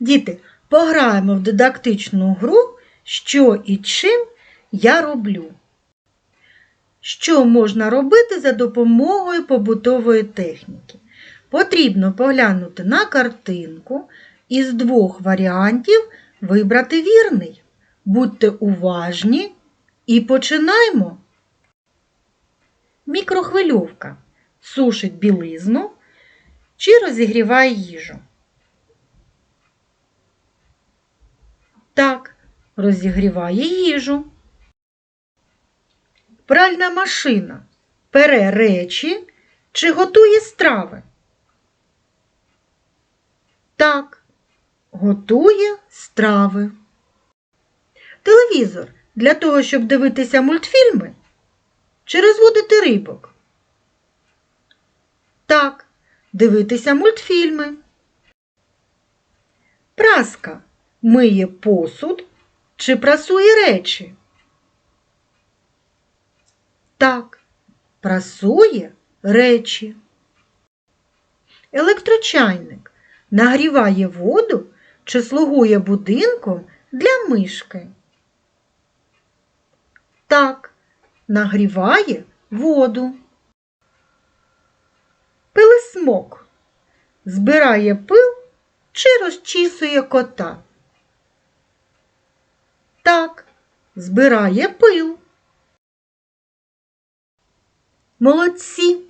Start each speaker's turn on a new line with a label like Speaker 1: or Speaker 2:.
Speaker 1: Діти, пограємо в дидактичну гру, що і чим я роблю. Що можна робити за допомогою побутової техніки? Потрібно поглянути на картинку і з двох варіантів вибрати вірний. Будьте уважні і починаймо. Мікрохвильовка сушить білизну чи розігріває їжу. Так, розігріває їжу. Пральна машина пере речі чи готує страви? Так, готує страви. Телевізор для того, щоб дивитися мультфільми чи розводити рибок? Так, дивитися мультфільми. Праска миє посуд чи прасує речі? Так, прасує речі. Електрочайник нагріває воду чи слугує будинком для мишки? Так, нагріває воду. Пилисмок збирає пил чи розчісує кота? Так, збирає пил. Молодці!